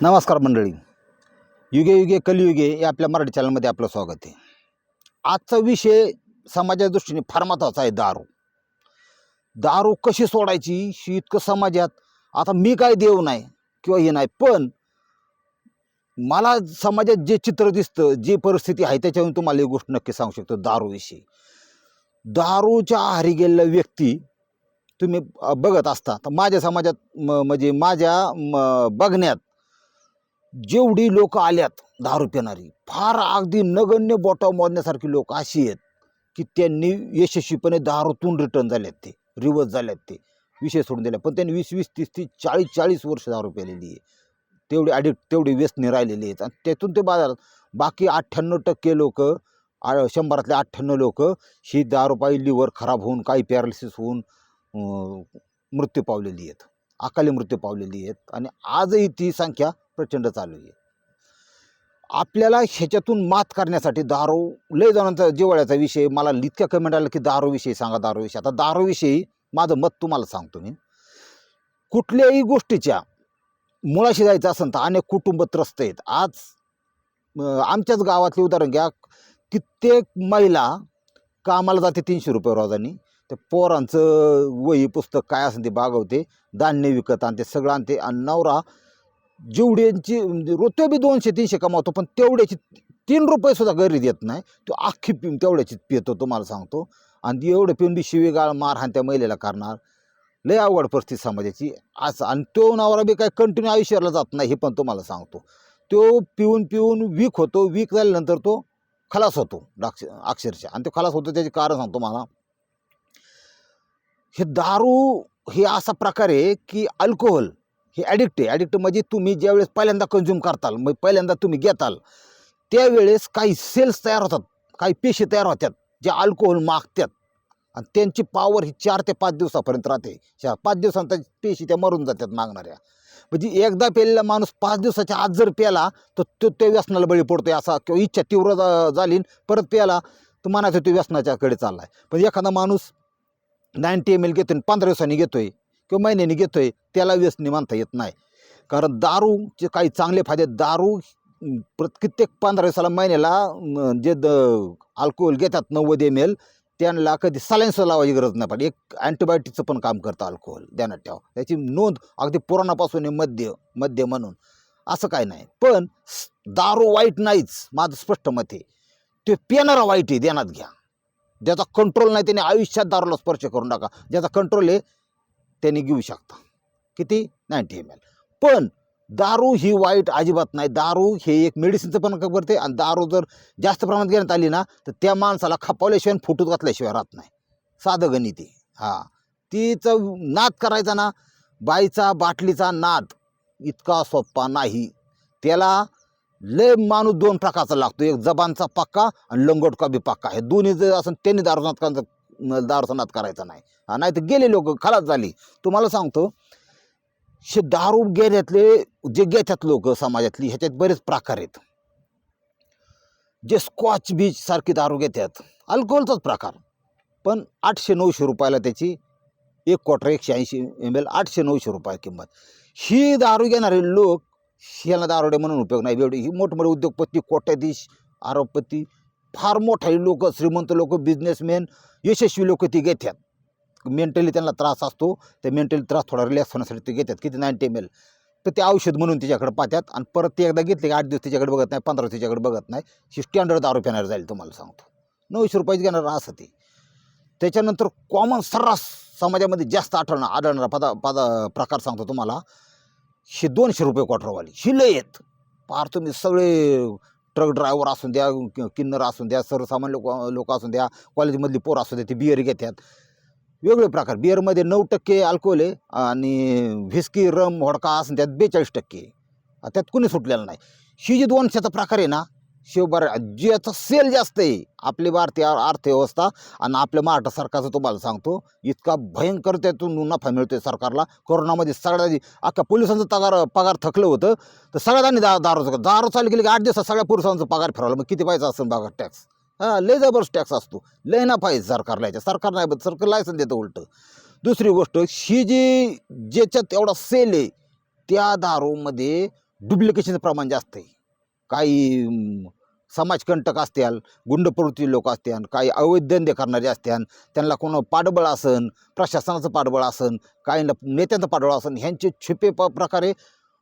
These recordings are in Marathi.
नमस्कार मंडळी. युगे युगे कलियुगे या आपल्या मराठी चॅनलमध्ये आपलं स्वागत आहे. आजचा विषय समाजाच्या दृष्टीने फार महत्त्वाचा आहे दारू. दारू कशी सोडायची? ही इतकं समाजात आता मी काय देव नाही किंवा हे नाही पण मला समाजात जे चित्र दिसतं जी परिस्थिती आहे त्याच्यावरून तुम्हाला एक गोष्ट नक्की सांगू शकतो दारूविषयी. दारूच्या आहारी गेलेला व्यक्ती तुम्ही बघत असता. तर माझ्या समाजात म- म्हणजे माझ्या बघण्यात जेवढी लोक आल्यात दारू पिणारी फार अगदी नगण्य बोटा मोजण्यासारखी लोक अशी आहेत की त्यांनी यशस्वीपणे दारूतून रिटर्न झालेत ते रिवर्स झालेत ते विषय सोडून दिले. पण त्यांनी वीस वीस तीस तीस चाळीस चाळीस वर्ष दारू प्यालेली आहे. तेवढे ॲडिक्ट तेवढे व्यसने राहिलेले आहेत. आणि त्यातून ते बाजारात बाकी अठ्ठ्याण्णव टक्के लोक शंभरातले अठ्ठ्याण्णव लोक ही दारूपायी लिव्हर खराब होऊन काही पॅरालिसिस होऊन मृत्यू पावलेली आहेत. अकाली मृत्यू पावलेली आहेत आणि आजही ती संख्या प्रचंड चालू आहे. आपल्याला ह्याच्यातून मात करण्यासाठी दारू लय जणांचा जिवाळ्याचा विषय मला इतक्या कमेंट आलं की दारूविषयी सांगा दारूविषयी आता दारूविषयी माझं मत तुम्हाला सांगतो मी. कुठल्याही गोष्टीच्या मुळाशी जायचं असेल तर अनेक कुटुंब त्रस्त आहेत. आज आमच्याच गावातले उदाहरण घ्या. कित्येक महिला कामाला जाते तीनशे रुपये रोजानी. ते पोरांचं वही पुस्तक काय असेल ते बागवते धान्य विकत आणते सगळं आणते. आणि नवरा जेवढ्यांची म्हणजे बी दोनशे तीनशे कमावतो पण तेवढ्याची तीन रुपये सुद्धा घरी देत नाही. तो अख्खी पिऊन तेवढ्याची पितो तुम्हाला सांगतो. आणि एवढं पिऊन बी शिवीगाळ मारहाण त्या महिलेला करणार. लय अवघड परिस्थिती समाजाची. असं आणि तो नवरा बी काय कंटिन्यू आयुष्याला जात नाही हे पण तुम्हाला सांगतो. तो पिऊन पिऊन वीक होतो वीक झाल्यानंतर तो खलास होतो डाक्ष अक्षरशः. आणि तो खलास होतो त्याचे कारण सांगतो मला हे दारू हे असा प्रकार आहे की अल्कोहोल हे ॲडिक्ट आहे. ॲडिक्ट म्हणजे तुम्ही ज्यावेळेस पहिल्यांदा कन्झ्युम करताल मग पहिल्यांदा तुम्ही घेताल त्यावेळेस काही सेल्स तयार होतात काही पेशी तयार होतात जे अल्कोहोल मागतात. आणि त्यांची पॉवर ही चार ते पाच दिवसापर्यंत राहते. चार पाच दिवसांत पेशी त्या मरून जातात मागणाऱ्या. म्हणजे एकदा पेलेला माणूस पाच दिवसाच्या आत जर प्याला तर तो त्या व्यसनाला बळी पडतोय असा किंवा इच्छा तीव्र झाली परत प्याला तर मनाचा तो व्यसनाच्याकडे चालला आहे पण एखादा माणूस नाईन्टी एम एल घेतोय आणि पंधरा दिवसांनी घेतोय किंवा महिन्याने घेतोय त्याला व्यसनी मानता येत नाही. कारण दारूचे काही चांगले फायदे दारू प्रत कित्येक पंधरा दिवसाला महिन्याला जे द अल्कोहोल घेतात नव्वद एम एल त्यांना कधी सलाईन्स लावायची गरज नाही पडली एक अँटीबायोटिकचं पण काम करतं अल्कोहोल ध्यानात ठेवा. त्याची नोंद अगदी पुराणापासून आहे मद्य मद्य म्हणून. असं काय नाही. पण दारू वाईट नाहीच माझं स्पष्ट मत आहे. ते पिणारा वाईट आहे ध्यानात घ्या. ज्याचा कंट्रोल नाही त्याने आयुष्यात दारूला स्पर्श करून टाका. ज्याचा कंट्रोल आहे त्याने घेऊ शकता. किती? नाईन्टी एम एल पण दारू ही वाईट अजिबात नाही. दारू हे एक मेडिसिनचं पण करते आणि दारू जर जास्त प्रमाणात घेण्यात आली ना तर त्या माणसाला खपवल्याशिवाय आणि फुटूत घातल्याशिवाय राहत नाही. साधं गणित आहे. हां. तिचं नाद करायचा ना बाईचा बाटलीचा नाद इतका सोप्पा नाही. त्याला लय माणूस दोन प्रकारचा लागतो. एक जबानचा पक्का आणि लंगोटका बी पक्का. हे दोन्ही जर असं त्यांनी दारू नाद करायचा करायचा नाही. नाही तर गेले लोक खलास झाली. तुम्हाला सांगतो हे दारू घेण्यातले जे घेतात लोक समाजातली ह्याच्यात बरेच प्रकार आहेत. जे स्कॉच बीच सारखी दारू घेतात अल्कोहोलचाच प्रकार. पण आठशे नऊशे रुपयाला त्याची एक क्वार्टर एकशे ऐंशी एम एल आठशे नऊशे रुपये किंमत. ही दारू घेणारे लोक ह्याला दारुडे म्हणून उपयोग नाही. एवढे ही मोठमोठे उद्योगपती कोट्याधीश आरोपपती फार मोठा लोक श्रीमंत लोक बिझनेसमॅन यशस्वी लोक ती घेतात मेंटली त्यांना त्रास असतो. ते मेंटली त्रास थोडा रिलॅक्स होण्यासाठी ते घेतात किती? नाईन्टी एम एल तर ते औषध म्हणून तिच्याकडे पाहतात आणि परत ते एकदा घेतले की आठ दिवस तिच्याकडे बघत नाही पंधरा तिच्याकडे बघत नाही. ही स्टँडर्ड दारू पिणार जाईल तुम्हाला सांगतो. नऊशे रुपयाची घेणार असं ते. त्याच्यानंतर कॉमन सर्रास समाजामध्ये जास्त आढळणं आढळणारा पदा पदा प्रकार सांगतो तुम्हाला. ही दोनशे रुपये क्वार्टरवाली ही लय आहेत. पार तुम्ही सगळे ट्रक ड्रायव्हर असून द्या किन्नर असून द्या सर्वसामान्य लोक लोक असून द्या कॉलेजमधली पोरं असू द्या ते बिअर घेतात वेगळे प्रकार. बिअरमध्ये नऊ टक्के अल्कोहोल आहे आणि व्हिस्की रम होडका असून त्यात बेचाळीस टक्के. त्यात कुणी सुटलेलं नाही. ही जी दोनशेचा प्रकार आहे ना शिवबार ज्याचा सेल जास्त आहे. आपली भारतीय अर्थव्यवस्था आणि आपल्या महाराष्ट्र सरकारचं तुम्हाला सांगतो इतका भयंकर त्यातून नफा मिळतोय सरकारला. कोरोनामध्ये सगळ्या अख्खा पोलिसांचं पगार पगार थकलं होतं. तर सगळ्यांनी दा दारू दारू चालू केली की आठ दिवसात सगळ्या पोलिसांचा पगार फिरवला. मग किती पाहिजे असेल बघा टॅक्स हां लय जबरदस्त टॅक्स असतो. लय नफा आहे सरकारला याच्या सरकार नाही बघ सरकार लायसन देतं उलटं. दुसरी गोष्ट ही जी ज्याच्यात एवढा सेल आहे त्या दारूमध्ये डुप्लिकेशनचं प्रमाण जास्त आहे. काही समाजकंटक असतील गुंड प्रवृत्ती लोक असत्यान काही अवैध धंदे करणारे असत्यान त्यांना कोण पाठबळ असन प्रशासनाचं पाठबळ असन काही नेत्यांचं पाठबळ असन ह्यांचे छुपे प प्रकारे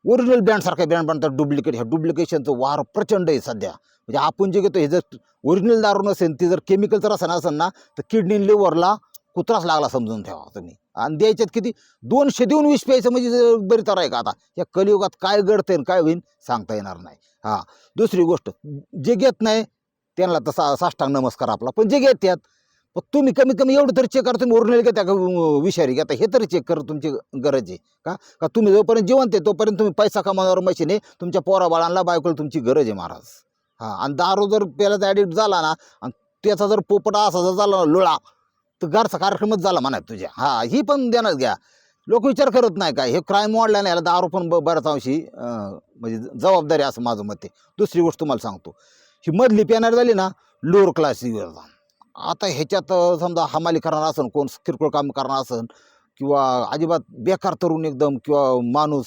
ओरिजिनल ब्रँडसारखे ब्रँड बनतात डुप्लिकेट ह्या डुप्लिकेशनचं वार प्रचंड आहे सध्या. म्हणजे आपण जे घेतो हे जर ओरिजिनल दारू नसेल ते जर केमिकलचं रसायन असेल ना तर किडनी लिव्हरला कुत्राच लागला समजून ठेवा तुम्ही. आणि द्यायच्यात किती? दोनशे देऊन विष प्यायचं म्हणजे बरी तर आहे का आता? या कलियुगात काय घडतं आणि काय होईल सांगता येणार नाही. हां. दुसरी गोष्ट जे घेत नाही त्यांना तर सा साष्टांग नमस्कार आपला. पण जे घेतात पण तुम्ही कमीत कमी एवढं तरी चेक करा तुम्ही ओरिजिनल घेता का विषारी घेता? हे तरी चेक करा तुमची गरज आहे. का? का तुम्ही जोपर्यंत जिवंत आहे तोपर्यंत तुम्ही पैसा कमावणार मशीन आहे तुमच्या पोरा बाळांना बायकोला तुमची गरज आहे महाराज. हां आणि दारू जर प्यायला ॲडिक्ट झाला ना आणि त्याचा जर पोपटा असा जर झाला ना लोळा तर घरचा कार्यक्रमच झाला म्हणा तुझ्या. हां ही पण देणार घ्या. लोक विचार करत नाही काय. हे क्राईम वाढला नाही याला दारू पण ब- बऱ्याच अंशी म्हणजे जबाबदारी असं माझं मत आहे. दुसरी गोष्ट तुम्हाला सांगतो. ही मधली पॅनर झाली ना लोअर क्लास आता ह्याच्यात समजा हमाली करणार असन कोण किरकोळ काम करणार असन किंवा अजिबात बेकार तरुण एकदम किंवा माणूस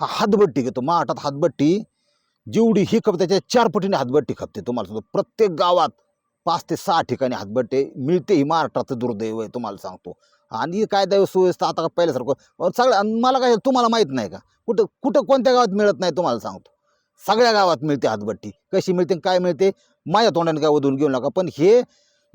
हा हातबट्टी घेतो महाटात हातबट्टी जेवढी ही खप त्याच्या चार पटीने हातबट्टी खपते. तुम्हाला सांगतो प्रत्येक गावात पाच ते सहा ठिकाणी हातबट्टे मिळते ही महाराष्ट्राचं दुर्दैव आहे तुम्हाला सांगतो. आणि काय सुव्यवस्था आता का पहिल्यासारखं सगळं आणि मला काय तुम्हाला माहीत नाही का? कुठं कुठं कोणत्या गावात मिळत नाही तुम्हाला सांगतो. सगळ्या गावात मिळते हातबट्टी कशी मिळते आणि काय मिळते? माझ्या तोंडाने काय वधून घेऊ नका. पण हे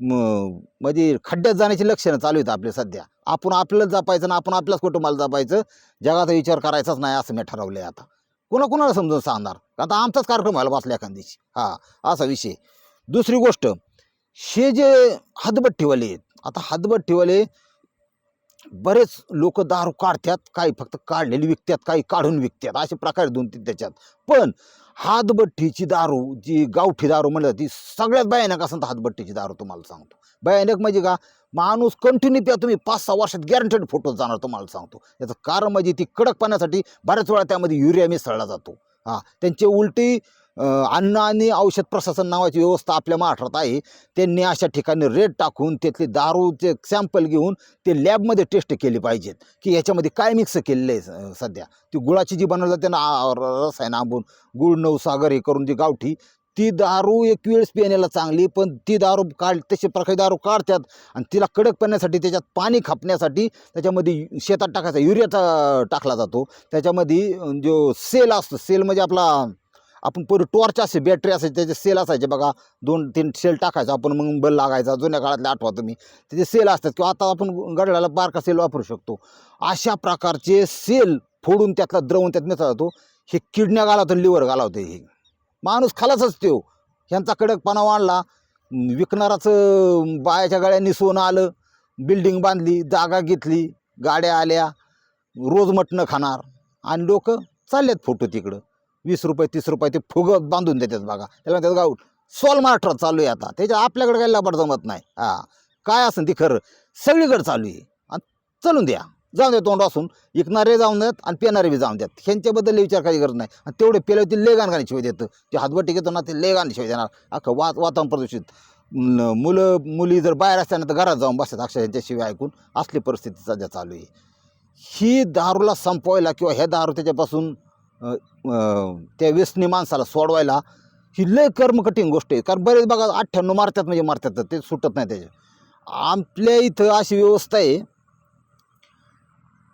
म्हणजे खड्ड्यात जाण्याची लक्षणं चालू आहेत आपले सध्या. आपण आपल्याला जपायचं ना आपण आपल्याच कुटुंबाला जपायचं. जगाचा विचार करायचाच नाही असं मी ठरवलं आहे आता. कुणा कुणाला समजून सांगणार? आता आमचाच कार्यक्रम व्हायला बसला एखाद दिवशी. हा असा विषय. दुसरी गोष्ट हे जे हातबट्टीवाले आहेत आता हातबट्टीवाले बरेच लोक दारू काढतात काही फक्त काढलेली विकतात काही काढून विकतात असे प्रकार दोन तीन त्याच्यात. पण हातबट्टीची दारू जी गावठी दारू म्हणलं ती सगळ्यात भयानक असं तर हातबट्टीची दारू तुम्हाला सांगतो. भयानक म्हणजे का माणूस कंटिन्यू प्या तुम्ही पाच सहा वर्षात गॅरंटेड फोटो जाणार तुम्हाला सांगतो. याचं कारण म्हणजे ती कडक पाण्यासाठी बऱ्याच वेळा त्यामध्ये युरिया मिसळला जातो. हां त्यांचे उलटी अन्न आणि औषध प्रशासन नावाची व्यवस्था आपल्या महाराष्ट्रात आहे. त्यांनी अशा ठिकाणी रेट टाकून त्यातले दारूचे सॅम्पल घेऊन ते लॅबमध्ये टेस्ट केली पाहिजेत. की ह्याच्यामध्ये काय मिक्स केलेलं आहे स- सध्या? ती गुळाची जी बनवलं त्यांना रसायन आंबून. गुळ नवसागर हे करून जी गावठी ती दारू एक वेळेस पिण्याला चांगली पण ती दारू काढ तशी प्रकारे दारू काढतात आणि तिला कडक पडण्यासाठी त्याच्यात पाणी खापण्यासाठी त्याच्यामध्ये शेतात टाकायचा युरियाचा टाकला जातो. त्याच्यामध्ये जो सेल असतो सेल म्हणजे आपला आपण पहिले टॉर्च असे बॅटरी असायची त्याचे सेल असायचे बघा. दोन तीन सेल टाकायचा आपण मग बल लागायचा. जुन्या काळातले आठवा तुम्ही. त्याचे सेल असतात किंवा आता आपण गडळाला बारका सेल वापरू शकतो. अशा प्रकारचे सेल फोडून त्यातला द्रवून त्यात मिसळला जातो. हे किडण्या घालावतं लिव्हर घालावतं हे. माणूस खालाच तो. ह्यांचा कडकपणा वाढला. विकणाराचं बायाच्या गळ्यांनी सोनं आलं. बिल्डिंग बांधली जागा घेतली गाड्या आल्या. रोज मटणं खाणार. आणि लोक चाललेत फोटो तिकडं. वीस रुपये तीस रुपये ते फुगत बांधून देतात बघा. त्याला त्याचं गाऊट सोल महाराष्ट्रात चालू आहे आता. त्याच्या आपल्याकडे काही लबाड जमत नाही. हा. काय असेल ती खरं. सगळीकडे चालू आहे. आणि चलून द्या. जाऊन द्या तोंड असून. विकणारे जाऊन द्यात आणि पिणारे बी जाऊन द्यात ह्यांच्याबद्दल विचार काही गरज नाही. आणि तेवढे पेल्यावर ते लेगान गाणी शिवाय देतं. ते हातबट्टी घेतो ना ते लेगान शिवाय देणार. अख्खं वात वातावरण प्रदूषित. मुलं मुली जर बाहेर असताना तर घरात जाऊन बसतात. अक्षर यांच्याशिवाय ऐकून असली परिस्थिती सध्या चालू आहे. ही दारूला संपवायला किंवा ह्या दारू त्याच्यापासून त्या व्यसनी माणसाला सोडवायला ही लय कर्मकठीण गोष्ट आहे. कारण बरेच बघा अठ्ठ्याण्णव मारतात म्हणजे मारतात ते सुटत नाही त्याचे. आपल्या इथं अशी व्यवस्था आहे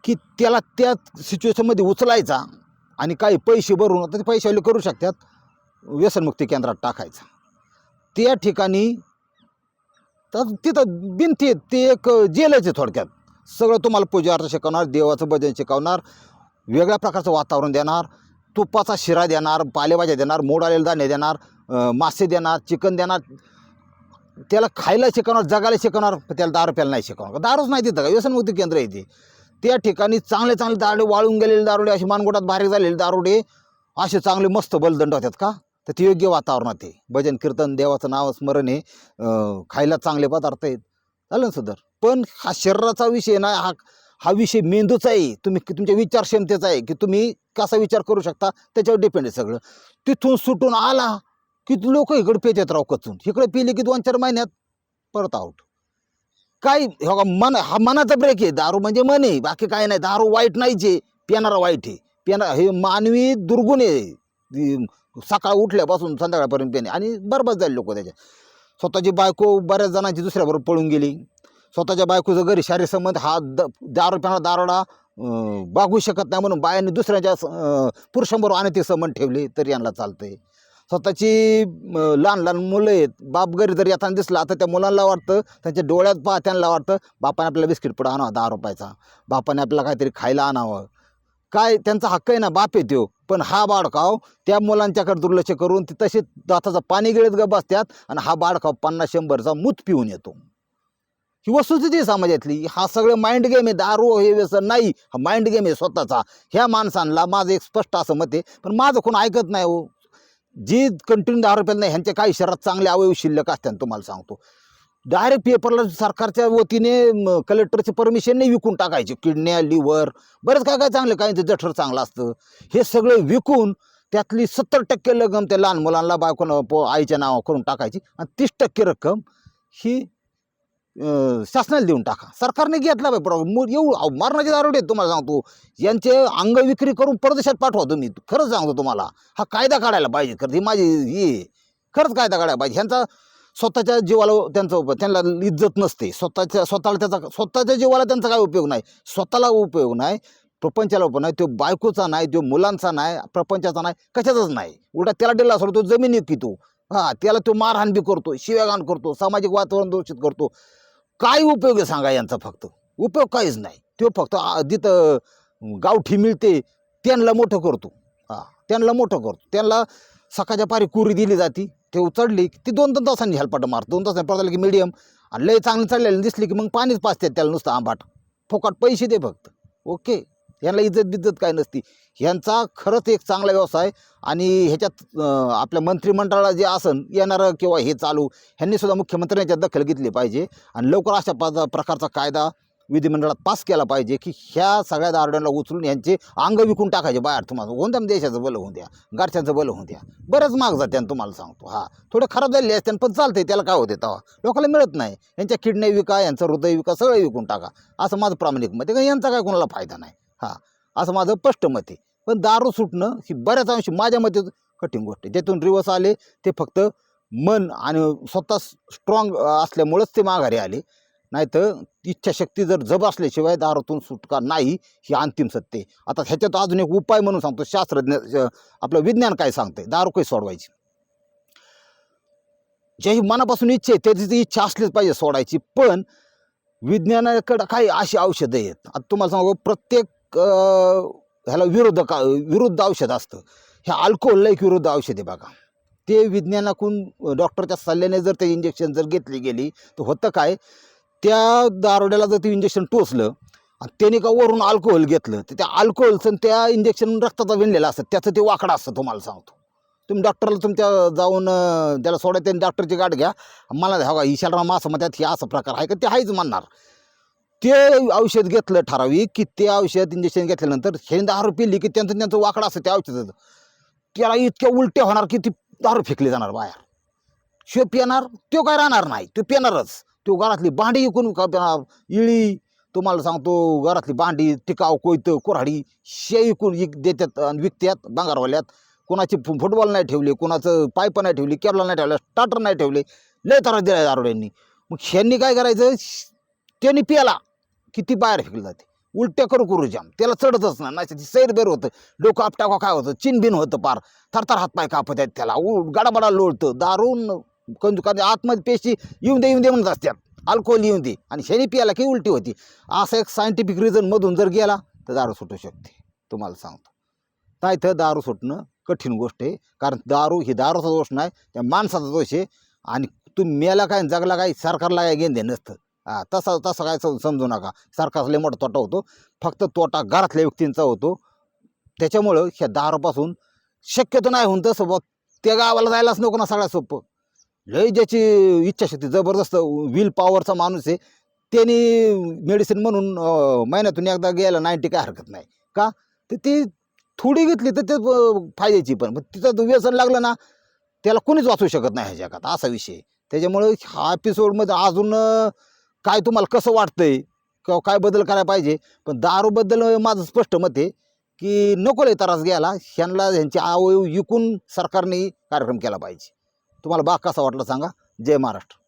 की त्याला त्या सिच्युएशनमध्ये उचलायचा आणि काही पैसे भरून आता ते पैशावाले करू शकतात व्यसनमुक्ती केंद्रात टाकायचा. त्या ठिकाणी तर तिथं भिंती आहेत ते एक जेलच आहे थोडक्यात. सगळं तुम्हाला पूजा अर्थ शिकवणार देवाचं भजन शिकवणार वेगळ्या प्रकारचं वातावरण देणार तुपाचा शिरा देणार पालेभाज्या देणार मोड आलेले दाणे देणार मासे देणार चिकन देणार. त्याला खायला शिकवणार जगायला शिकवणार पण त्याला दारू प्यायला नाही शिकवणार. दारूच नाही तिथं का? व्यसनमुक्ती केंद्र आहे ते. त्या ठिकाणी चांगले चांगले दारुडे वाळून गेलेले दारुडे असे मानगोटात बारीक झालेले दारुडे असे चांगले मस्त बलदंड होतात का? तर ते योग्य वातावरणात आहे. भजन कीर्तन देवाचं नाव स्मरण आहे. खायला चांगले पदार्थ आहेत. झालं ना सुधर पण हा शरीराचा विषय नाही हा हा विषय मेंदूचा आहे. तुम्ही तुमच्या विचारक्षमतेचा आहे की तुम्ही कसा विचार करू शकता त्याच्यावर डिपेंड आहे सगळं. तिथून सुटून आला की लोक इकडे पेचत राव कचून. इकडे पिले की दोन चार महिन्यात परत आउट काय हो मन हा मनाचा ब्रेक आहे. दारू म्हणजे मन आहे. बाकी काय नाही. दारू वाईट नाही जे पिणारा वाईट आहे. पेना हे मानवी दुर्गुण आहे. सकाळ उठल्यापासून संध्याकाळपर्यंत पेणे. आणि बरबाद झाले लोक त्याच्या स्वतःची बायको बऱ्याच जणांची दुसऱ्याबरोबर पळून गेली. स्वतःच्या बायकोचं घरी शारीरिक संबंध हा द दारू पिणारा दारोडा बागू शकत नाही म्हणून बायांनी दुसऱ्याच्या पुरुषांबरोबर अनैतिक संबंध ठेवले तरी यांना चालतंय. स्वतःची लहान लहान मुलं आहेत बाप घरी जर येताना दिसला तर त्या मुलांना वाटतं त्यांच्या डोळ्यात पहा त्यांना वाटतं बापाने आपल्याला बिस्किट पुढं आणावं दहा रुपयाचा. बापाने आपल्याला काहीतरी खायला आणावं. काय त्यांचा हक्क आहे ना बाप येतो पण हा बाळकाव त्या मुलांच्याकडे दुर्लक्ष करून ते तसे दाताचं पाणी गिळत ग बसतात आणि हा बाळकाव पन्नास शंभरचा मूत पिऊन येतो. ही वस्तुस्थिती आहे समाजातली हा सगळं माइंड गेम आहे दारू हे व्यसन नाही. हा माइंड गेम आहे स्वतःचा. ह्या माणसांना माझं एक स्पष्ट असं मत आहे पण माझं कोण ऐकत नाही हो. जी कंटिन्यू दारू रुपयाला नाही ह्यांच्या काही शहरात चांगले अवयव शिल्लक असतात तुम्हाला सांगतो. डायरेक्ट पेपरला सरकारच्या वतीने कलेक्टरची परमिशन नाही विकून टाकायची. किडन्या लिव्हर बरंच काय काय चांगलं काय जठर चांगलं असतं. हे सगळं विकून त्यातली सत्तर टक्के रक्कम त्या लहान मुलांना बायकोनं पो आईच्या नावा करून टाकायची. आणि तीस टक्के रक्कम ही शासनाला देऊन टाका. सरकारने घेतला बाई बरोबर एवढं अहो, मरणाचे दारोडे आहेत तुम्हाला सांगतो. यांचे अंग विक्री करून परदेशात पाठवा तुम्ही. खरंच सांगतो तुम्हाला. हा कायदा काढायला पाहिजे. खरं ही माझी ही खरंच कायदा काढायला पाहिजे. ह्यांचा स्वतःच्या जीवाला त्यांचा त्यांना इज्जत नसते. स्वतःच्या स्वतःला त्याचा स्वतःच्या जीवाला त्यांचा काय उपयोग नाही? स्वतःला उपयोग नाही. प्रपंचाला उपयोग नाही. तो बायकोचा नाही तो मुलांचा नाही प्रपंचाचा नाही कशाचाच नाही. उलटा त्याला दिला तो जमीन पितो. हा त्याला तो मारहाण बी करतो शिव्यागान करतो सामाजिक वातावरण दूषित करतो. काय उपयोग आहे सांगा यांचा फक्त? उपयोग काहीच नाही. तो फक्त तिथं जिथं गावठी मिळते त्यांना मोठं करतो. हा त्यांना मोठं करतो. त्यांना सकाळच्या पारी कुरी दिली जाती ते चढली की ती दोन दोन तासांनी हेलपाट मारतो. दोन तासांनी पडताला की मिडियम आणि लय चांगली चढलेली दिसली की मग पाणीच पाचतात त्याला नुसतं आंबाट. फोकाट पैसे दे फक्त. ओके यांना इज्जत बिज्जत काय नसती. ह्यांचा खरंच एक चांगला व्यवसाय आणि ह्याच्यात आपल्या मंत्रिमंडळाला जे आसन येणारं किंवा हे चालू ह्यांनीसुद्धा मुख्यमंत्र्यांच्या दखल घेतली पाहिजे आणि लवकर अशा पा प्रकारचा कायदा विधिमंडळात पास केला पाहिजे की ह्या सगळ्या दारड्यांना उचलून यांचे अंग विकून टाकायचे बाहेर. तुम्हाला होऊन द्या देशाचं बलं होऊन द्या गारशाचं बलं होऊन द्या. बरंच माग जात्यान तुम्हाला सांगतो. हा थोडे खराब झालेले असते पण चालते त्याला काय होते तेव्हा? लोकांना मिळत नाही. यांच्या किडने विका यांचं हृदय विका सगळं विकून टाका. असं माझं प्रामाणिक मत आहे. का यांचा काय कोणाला फायदा नाही? हा असं माझं स्पष्ट मत आहे. पण दारू सुटणं ही बऱ्याच अंशी माझ्या मते कठीण गोष्ट आहे. ज्यातून रिवर्स आले ते फक्त मन आणि स्वतः स्ट्रॉंग असल्यामुळंच ते माघारी आले. नाहीतर इच्छाशक्ती जर जब असल्याशिवाय दारूतून सुटका नाही ही अंतिम सत्य आहे. आता ह्याच्यात अजून एक उपाय म्हणून सांगतो. शास्त्रज्ञ आपलं विज्ञान काय सांगते दारू काही सोडवायची? ज्याही मनापासून इच्छा आहे त्याची ती इच्छा असलीच पाहिजे सोडायची. पण विज्ञानाकडं काही अशी औषधं आहेत. आता तुम्हाला सांगू प्रत्येक अं, ह्याला का विरुद्ध औषध असतं. हे अल्कोहोलला एक विरुद्ध औषध आहे बघा. ते विज्ञानाकडून डॉक्टरच्या सल्ल्याने जर ते इंजेक्शन जर घेतली गेली तर होतं काय? त्या दारोड्याला जर ते इंजेक्शन टोचलं आणि त्याने का वरून अल्कोहोल घेतलं तर त्या अल्कोहोलचं त्या इंजेक्शन रक्ताचा विणलेला असतं. त्याचं ते वाकडं असतं तुम्हाला सांगतो. तुम्ही डॉक्टरला तुमच्या जाऊन त्याला सोडायचं त्याने डॉक्टरची गाठ घ्या. मला हवा ईशाला मासं त्यात हे असं प्रकार आहे का? ते आहेच म्हणणार. ते औषध घेतलं ठराविक की ते औषध इंजेक्शन घेतल्यानंतर हे दारू पिली की त्यांचं त्यांचं वाकडं असतं त्या औषधाचं. त्याला इतक्या उलट्या होणार की ती दारू फेकली जाणार बाहेर. शिव पिणार? तो काय राहणार नाही. तो पिणारच. तो घरातली भांडी इकून का इळी तुम्हाला सांगतो घरातली भांडी टिकाव कोयतं कुऱ्हाडी शे इकून इक देतात आणि विकतात बांगारवाल्यात कोणाची फुटबॉल नाही ठेवले कोणाचं पाईप नाही ठेवली केबला नाही ठेवला स्टार्टर नाही ठेवले. लय त्रास दिला दारुड्यांनी. मग ह्यांनी काय करायचं? त्यांनी पियाला किती बाहेर फेकली जाते? उलट्या करू करू जाम. त्याला चढतच नाही. नाही सैर बेर होतं. डोकं आपटाको काय होतं? चिनबिन होतं पार. थरथर हातपाय कापत आहेत त्याला. उ गडाबडा लोळतं. दारून कंजू कारण आतमध्ये पेशी येऊन दे येऊन दे म्हणत असतात अल्कोहोल येऊन दे. आणि शनी पियाला की उलटी होती. असं एक सायंटिफिक रिझनमधून जर गेला तर दारू सुटू शकते. तुम्हाला सांगतो. नाही तर दारू सुटणं कठीण गोष्ट आहे. कारण दारू ही दारूचा दोष नाही. त्या माणसाचा दोष आहे. आणि तुम्ही मेला काय जगला काय सरकारला काय घेणं दे नसतं. हां तसं तसं काय समजू नका. सरकारला मोठा तोटा होतो. फक्त तोटा घरातल्या व्यक्तींचा होतो. त्याच्यामुळं ह्या दारूपासून शक्यतो नाही होऊन तसं बघ त्या गावाला जायलाच नको ना सगळ्यात सोपं. लय ज्याची इच्छाशक्ती जबरदस्त विल पॉवरचा माणूस आहे त्यांनी मेडिसिन म्हणून महिन्यातून एकदा गेला नाईन्टी काय हरकत नाही. का? तर ती थोडी घेतली तर ते फायद्याची पण. मग तिचं तो व्यसन लागलं ना त्याला कोणीच वाचू शकत नाही ह्या जगात असा विषय त्याच्यामुळं हा एपिसोडमध्ये अजून काय तुम्हाला कसं वाटतंय? किंवा काय बदल करायला पाहिजे? पण दारूबद्दल माझं स्पष्ट मत आहे की नको लय त्रास घ्यायला. ह्यांना ह्यांचे आवयव विकून सरकारने कार्यक्रम केला पाहिजे. तुम्हाला बाग कसा वाटला सांगा. जय महाराष्ट्र.